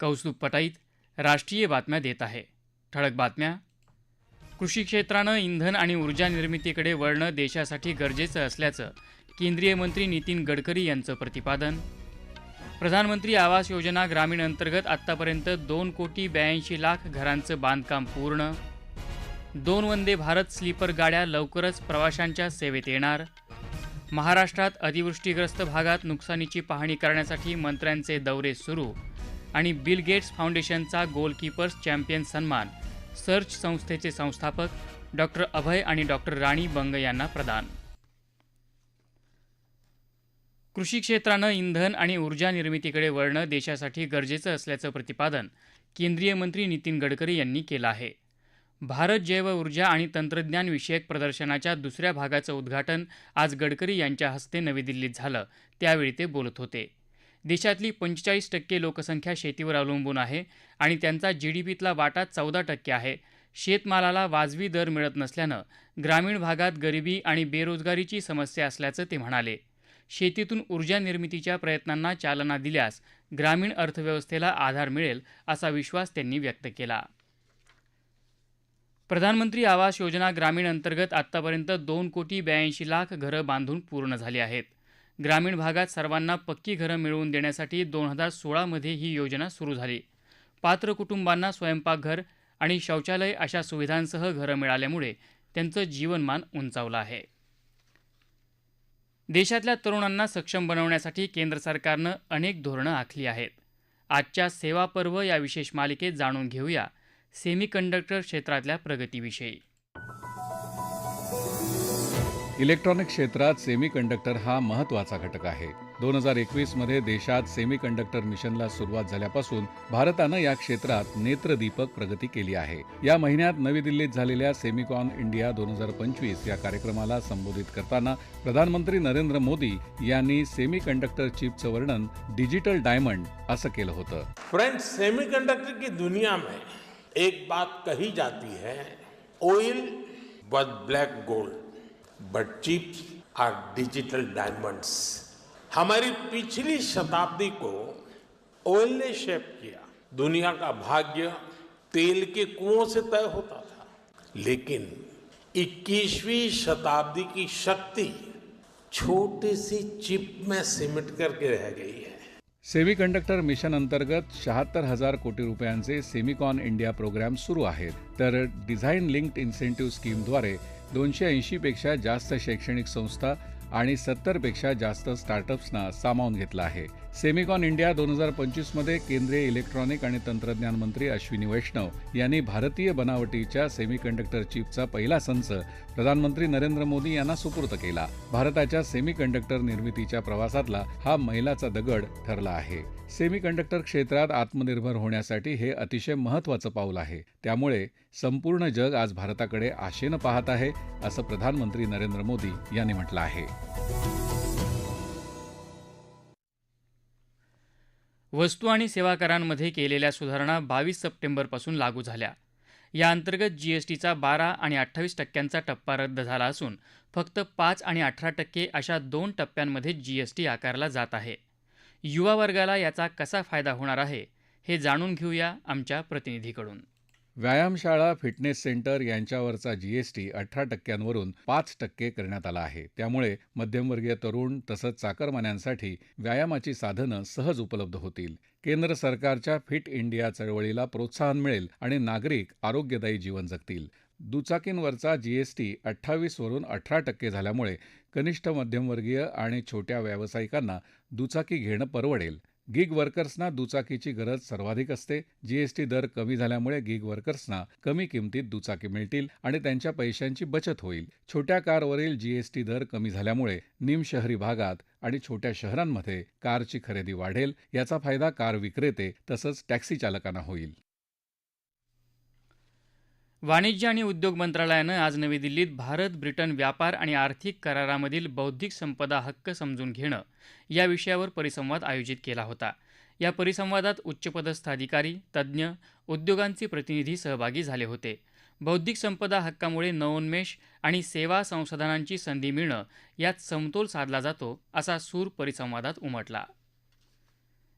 कौस्तुभ पटाईत राष्ट्रीय बातम्या देत आहे. ठळक बातम्या. कृषी क्षेत्रानं इंधन आणि ऊर्जा निर्मितीकडे वळणं देशासाठी गरजेचं असल्याचं केंद्रीय मंत्री नितीन गडकरी यांचं प्रतिपादन. प्रधानमंत्री आवास योजना ग्रामीण अंतर्गत आत्तापर्यंत दोन कोटी ब्याऐंशी लाख घरांचं बांधकाम पूर्ण. दोन वंदे भारत स्लीपर गाड्या लवकरच प्रवाशांच्या सेवेत येणार. महाराष्ट्रात अतिवृष्टीग्रस्त भागात नुकसानीची पाहणी करण्यासाठी मंत्र्यांचे दौरे सुरू. आणि बिल गेट्स फाउंडेशनचा गोलकीपर्स चॅम्पियन सन्मान सर्च संस्थेचे संस्थापक डॉक्टर अभय आणि डॉक्टर राणी बंग यांना प्रदान. कृषी क्षेत्रानं इंधन आणि ऊर्जा निर्मितीकडे वळणं देशासाठी गरजेचं असल्याचं प्रतिपादन केंद्रीय मंत्री नितीन गडकरी यांनी केलं आहे. भारत जैव ऊर्जा आणि तंत्रज्ञान विषयक प्रदर्शनाच्या दुसऱ्या भागाचं उद्घाटन आज गडकरी यांच्या हस्ते नवी दिल्लीत झालं. त्यावेळी ते बोलत होते. देशातली पंचेचाळीस टक्के लोकसंख्या शेतीवर अवलंबून आहे आणि त्यांचा जी डी पीतला वाटा चौदा टक्के आहे. शेतमालाला वाजवी दर मिळत नसल्यानं ग्रामीण भागात गरिबी आणि बेरोजगारीची समस्या असल्याचं ते म्हणाले. शेतीतून ऊर्जा निर्मितीच्या प्रयत्नांना चालना दिल्यास ग्रामीण अर्थव्यवस्थेला आधार मिळेल असा विश्वास त्यांनी व्यक्त केला. प्रधानमंत्री आवास योजना ग्रामीण अंतर्गत आत्तापर्यंत दोन कोटी ब्याऐंशी लाख घरं बांधून पूर्ण झाली आहेत. ग्रामीण भागात सर्वांना पक्की घरं मिळवून देण्यासाठी दोन हजार सोळामध्ये ही योजना सुरू झाली. पात्र कुटुंबांना स्वयंपाकघर आणि शौचालय अशा सुविधांसह घरं मिळाल्यामुळे त्यांचं जीवनमान उंचावलं आहे. देशातल्या तरुणांना सक्षम बनवण्यासाठी केंद्र सरकारनं अनेक धोरणं आखली आहेत. आजच्या सेवा पर्व या विशेष मालिकेत जाणून घेऊया सेमीकंडक्टर क्षेत्रातल्या प्रगतीविषयी. इलेक्ट्रॉनिक क्षेत्रात सेमीकंडक्टर हा महत्त्वाचा घटक आहे. दोन हजार एकवीसमध्ये देशात सेमीकंडक्टर मिशनला सुरुवात झाल्यापासून भारतानं या क्षेत्रात नेत्रदीपक प्रगती केली आहे. या महिन्यात नवी दिल्लीत झालेल्या सेमिकॉन इंडिया दोन हजार पंचवीस या कार्यक्रमाला संबोधित करताना प्रधानमंत्री नरेंद्र मोदी यांनी सेमीकंडक्टर चिपचं वर्णन डिजिटल डायमंड असं केलं होतं. फ्रेंड्स सेमीकंडक्टर की दुनिया में एक बात कही जाती है oil was black gold but chips are digital diamonds हमारी पिछली शताब्दी को ऑयल ने शेप किया। दुनिया का भाग्य तेल के कुओं से तय होता था। लेकिन 21वीं शताब्दी की शक्ति छोटी सी चिप में सिमट करके रह गई है। सेमीकंडक्टर मिशन अंतर्गत शहात्तर हज़ार कोटी रुपयांचे सेमिकॉन इंडिया प्रोग्राम सुरू आहेत। तर डिझाईन लिंक्ड इन्सेंटिव्ह स्कीमद्वारे दोनशे ऐंशीपेक्षा जास्त शैक्षणिक संस्था आणि सत्तरपेक्षा जास्त स्टार्टअप्सना सामावून घेतलं आहे. सेमिकॉन इंडिया दोन हजार पंचवीसमध्ये केंद्रीय इलेक्ट्रॉनिक आणि तंत्रज्ञान मंत्री अश्विनी वैष्णव यांनी भारतीय बनावटीच्या सेमीकंडक्टर चिपचा पहिला संच प्रधानमंत्री नरेंद्र मोदी यांना सुपूर्त केला. भारताच्या सेमीकंडक्टर निर्मितीच्या प्रवासातला हा मैलाचा दगड ठरला आहे. सेमीकंडक्टर क्षेत्रात आत्मनिर्भर होण्यासाठी हे अतिशय महत्त्वाचं पाऊल आहे. त्यामुळे संपूर्ण जग आज भारताकडे आशेनं पाहत आहे असं प्रधानमंत्री नरेंद्र मोदी यांनी म्हटलं आहे. वस्तू आणि सेवा करांमध्ये केलेल्या सुधारणा बावीस सप्टेंबरपासून लागू झाल्या. या अंतर्गत जीएसटीचा बारा आणि अठ्ठावीस टक्क्यांचा टप्पा रद्द झाला असून फक्त पाच आणि अठरा टक्के अशा दोन टप्प्यांमध्ये जीएसटी आकारला जात आहे. युवा वर्गाला याचा कसा फायदा होणार आहे हे जाणून घेऊया आमच्या प्रतिनिधीकडून. व्यायामशाळा फिटनेस सेंटर यांच्यावरचा जीएसटी अठरा टक्क्यांवरून पाच टक्के करण्यात आला आहे. त्यामुळे मध्यमवर्गीय तरुण तसंच चाकरमान्यांसाठी व्यायामाची साधनं सहज उपलब्ध होतील. केंद्र सरकारच्या फिट इंडिया चळवळीला प्रोत्साहन मिळेल आणि नागरिक आरोग्यदायी जीवन जगतील. दुचाकींवरचा जीएसटी अठ्ठावीसवरून अठरा टक्के झाल्यामुळे कनिष्ठ मध्यमवर्गीय आणि छोट्या व्यावसायिकांना दुचाकी घेणं परवडेल. गिग वर्कर्सना दुचाकीची गरज सर्वाधिक असते. जीएसटी दर कमी झाल्यामुळे गिग वर्कर्सना कमी किमतीत दुचाकी मिळतील आणि त्यांच्या पैशांची बचत होईल. छोट्या कारवरील जीएसटी दर कमी झाल्यामुळे निमशहरी भागात आणि छोट्या शहरांमध्ये कारची खरेदी वाढेल. याचा फायदा कार विक्रेते तसंच टॅक्सी चालकांना होईल. वाणिज्य आणि उद्योग मंत्रालयानं आज नवी दिल्लीत भारत ब्रिटन व्यापार आणि आर्थिक करारामधील बौद्धिक संपदा हक्क समजून घेणं या विषयावर परिसंवाद आयोजित केला होता. या परिसंवादात उच्चपदस्थ अधिकारी तज्ज्ञ उद्योगांचे प्रतिनिधी सहभागी झाले होते. बौद्धिक संपदा हक्कामुळे नवोन्मेष आणि सेवा संसाधनांची संधी मिळणं यात समतोल साधला जातो असा सूर परिसंवादात उमटला.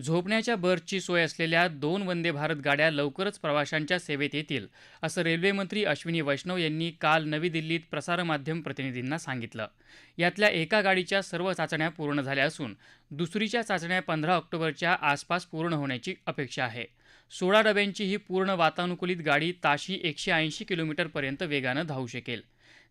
झोपण्याच्या बर्थची सोय असलेल्या दोन वंदे भारत गाड्या लवकरच प्रवाशांच्या सेवेत येतील असं रेल्वेमंत्री अश्विनी वैष्णव यांनी काल नवी दिल्लीत प्रसारमाध्यम प्रतिनिधींना सांगितलं. यातल्या एका गाडीच्या सर्व चाचण्या पूर्ण झाल्या असून दुसरीच्या चाचण्या पंधरा ऑक्टोबरच्या आसपास पूर्ण होण्याची अपेक्षा आहे. सोळा डब्यांची ही पूर्ण वातानुकूलित गाडी ताशी एकशे ऐंशी किलोमीटरपर्यंत वेगानं धावू शकेल.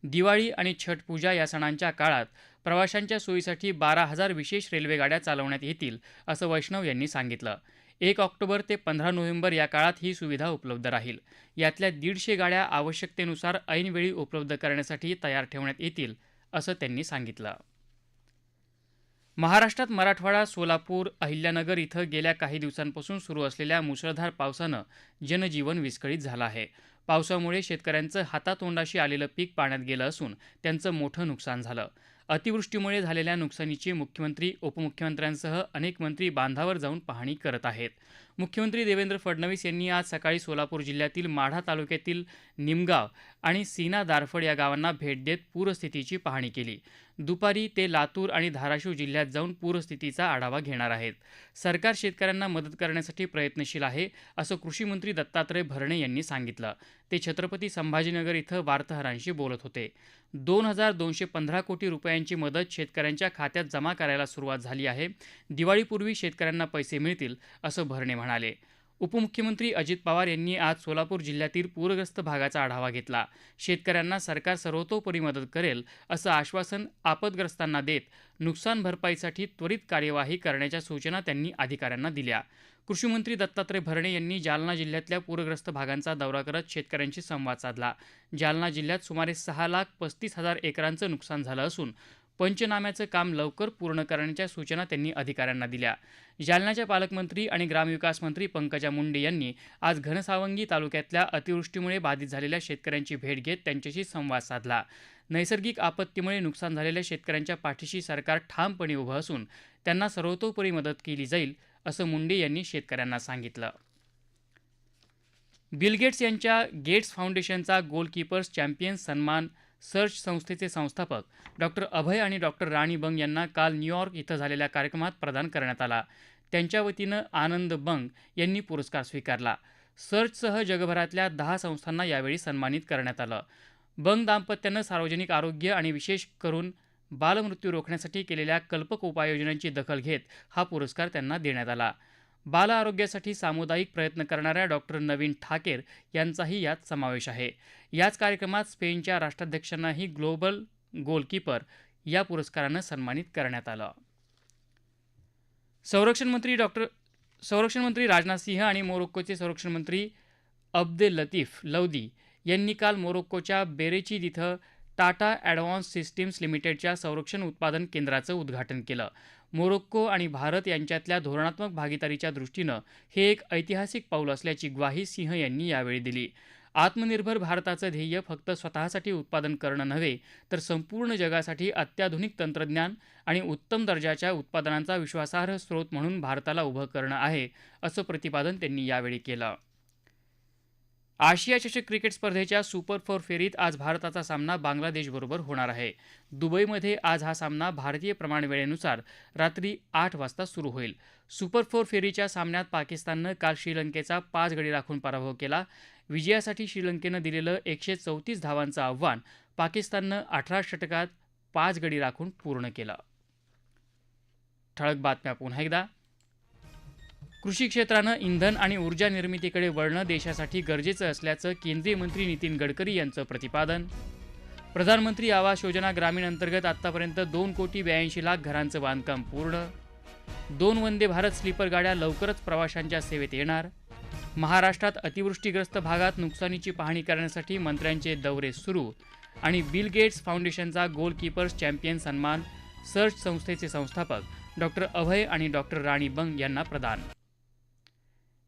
दिवाळी आणि छठ पूजा या सणांच्या काळात प्रवाशांच्या सोयीसाठी बारा हजार विशेष रेल्वेगाड्या चालवण्यात येतील असं वैष्णव यांनी सांगितलं. एक ऑक्टोबर ते पंधरा नोव्हेंबर या काळात ही सुविधा उपलब्ध राहील. यातल्या दीडशे गाड्या आवश्यकतेनुसार ऐनवेळी उपलब्ध करण्यासाठी तयार ठेवण्यात येतील असं त्यांनी सांगितलं. महाराष्ट्रात मराठवाडा सोलापूर अहिल्यानगर इथं गेल्या काही दिवसांपासून सुरू असलेल्या मुसळधार पावसानं जनजीवन विस्कळीत झालं आहे. पावसामुळे शेतकऱ्यांचं हातातोंडाशी आलेलं पीक पाण्यात गेलं असून त्यांचं मोठं नुकसान झालं. अतिवृष्टीमुळे झालेल्या नुकसानीची मुख्यमंत्री उपमुख्यमंत्र्यांसह अनेक मंत्री बांधावर जाऊन पाहणी करत आहेत. मुख्यमंत्री देवेंद्र फडणवीस यांनी आज सकाळी सोलापूर जिल्ह्यातील माढा तालुक्यातील निमगाव आणि सीना दारफड या गावांना भेट देत पूरस्थितीची पाहणी केली. दुपारी ते लातूर आणि धाराशिव जिल्ह्यात जाऊन पूरस्थितीचा आढावा घेणार आहेत. सरकार शेतकऱ्यांना मदत करण्यासाठी प्रयत्नशील आहे असं कृषी मंत्री दत्तात्रय भरणे यांनी सांगितलं. ते छत्रपती संभाजीनगर इथं वार्ताहरांशी बोलत होते. दोन हजार दोनशे पंधरा कोटी रुपयांची मदत शेतकऱ्यांच्या खात्यात जमा करायला सुरुवात झाली आहे. दिवाळीपूर्वी शेतकऱ्यांना पैसे मिळतील असं भरणे म्हणाले. म्हणाले. उपमुख्यमंत्री अजित पवार यांनी आज सोलापूर जिल्ह्यातील पूरग्रस्त भागाचा आढावा घेतला. शेतकऱ्यांना सरकार सर्वतोपरी मदत करेल असं आश्वासन आपदग्रस्तांना देत नुकसान भरपाईसाठी त्वरित कार्यवाही करण्याच्या सूचना त्यांनी अधिकाऱ्यांना दिल्या. कृषीमंत्री दत्तात्रय भरणे यांनी जालना जिल्ह्यातल्या पूरग्रस्त भागांचा दौरा करत शेतकऱ्यांशी संवाद साधला. जालना जिल्ह्यात सुमारे सहा लाख पस्तीस हजार एकरांचं नुकसान झालं असून पंचनाम्याचं काम लवकर पूर्ण करण्याच्या सूचना त्यांनी अधिकाऱ्यांना दिल्या. जालन्याच्या पालकमंत्री आणि ग्रामविकास मंत्री पंकजा मुंडे यांनी आज घनसावंगी तालुक्यातल्या अतिवृष्टीमुळे बाधित झालेल्या शेतकऱ्यांची भेट घेत त्यांच्याशी संवाद साधला. नैसर्गिक आपत्तीमुळे नुकसान झालेल्या शेतकऱ्यांच्या पाठीशी सरकार ठामपणे उभं असून त्यांना सर्वतोपरी मदत केली जाईल असं मुंडे यांनी शेतकऱ्यांना सांगितलं. बिल गेट्स यांच्या गेट्स फाउंडेशनचा गोलकीपर्स चॅम्पियन सन्मान सर्च संस्थेचे संस्थापक डॉक्टर अभय आणि डॉक्टर राणी बंग यांना काल न्यूयॉर्क इथं झालेल्या कार्यक्रमात प्रदान करण्यात आला. त्यांच्या वतीनं आनंद बंग यांनी पुरस्कार स्वीकारला. सर्चसह जगभरातल्या दहा संस्थांना यावेळी सन्मानित करण्यात आलं. बंग दाम्पत्यानं सार्वजनिक आरोग्य आणि विशेष करून बालमृत्यू रोखण्यासाठी केलेल्या कल्पक उपाययोजनांची दखल घेत हा पुरस्कार त्यांना देण्यात आला. बाल आरोग्यासाठी सामुदायिक प्रयत्न करणाऱ्या डॉक्टर नवीन ठाकेर यांचाही यात समावेश आहे. याच कार्यक्रमात स्पेनच्या राष्ट्राध्यक्षांनाही ग्लोबल गोलकीपर या पुरस्कारानं सन्मानित करण्यात आलं. संरक्षण मंत्री डॉक्टर संरक्षण मंत्री राजनाथ सिंह आणि मोरोक्कोचे संरक्षण मंत्री अब्दे लतीफ लौदी यांनी काल मोरोक्कोच्या बेरेचीद इथं टाटा ॲडव्हान्स सिस्टीम्स लिमिटेडच्या संरक्षण उत्पादन केंद्राचं उद्घाटन केलं. मोरोक्को आणि भारत यांच्यातल्या धोरणात्मक भागीदारीच्या दृष्टीनं हे एक ऐतिहासिक पाऊल असल्याची ग्वाही सिंह यांनी यावेळी दिली. आत्मनिर्भर भारताचं ध्येय फक्त स्वतःसाठी उत्पादन करणं नव्हे तर संपूर्ण जगासाठी अत्याधुनिक तंत्रज्ञान आणि उत्तम दर्जाच्या उत्पादनांचा विश्वासार्ह स्रोत म्हणून भारताला उभं करणं आहे असं प्रतिपादन त्यांनी यावेळी केलं. आशिया चषक क्रिकेट स्पर्धेच्या सुपर फोर फेरीत आज भारताचा सामना बांगलादेशबरोबर होणार आहे. दुबईमध्ये आज हा सामना भारतीय प्रमाणवेळेनुसार रात्री आठ वाजता सुरू होईल. सुपर फोर फेरीच्या सामन्यात पाकिस्ताननं काल श्रीलंकेचा पाच गडी राखून पराभव केला. विजयासाठी श्रीलंकेनं दिलेलं एकशे चौतीस धावांचं आव्हान पाकिस्ताननं अठरा षटकात पाच गडी राखून पूर्ण केलं. ठळक बातम्या पुन्हा एकदा. कृषी क्षेत्रानं इंधन आणि ऊर्जा निर्मितीकडे वळणं देशासाठी गरजेचं असल्याचं केंद्रीय मंत्री नितीन गडकरी यांचं प्रतिपादन. प्रधानमंत्री आवास योजना ग्रामीण अंतर्गत आतापर्यंत दोन कोटी ब्याऐंशी लाख घरांचं बांधकाम पूर्ण. दोन वंदे भारत स्लीपर गाड्या लवकरच प्रवाशांच्या सेवेत येणार. महाराष्ट्रात अतिवृष्टीग्रस्त भागात नुकसानीची पाहणी करण्यासाठी मंत्र्यांचे दौरे सुरू आणि बिल गेट्स फाउंडेशनचा गोलकीपर्स चॅम्पियन सन्मान सर्च संस्थेचे संस्थापक डॉक्टर अभय आणि डॉक्टर राणी बंग यांना प्रदान.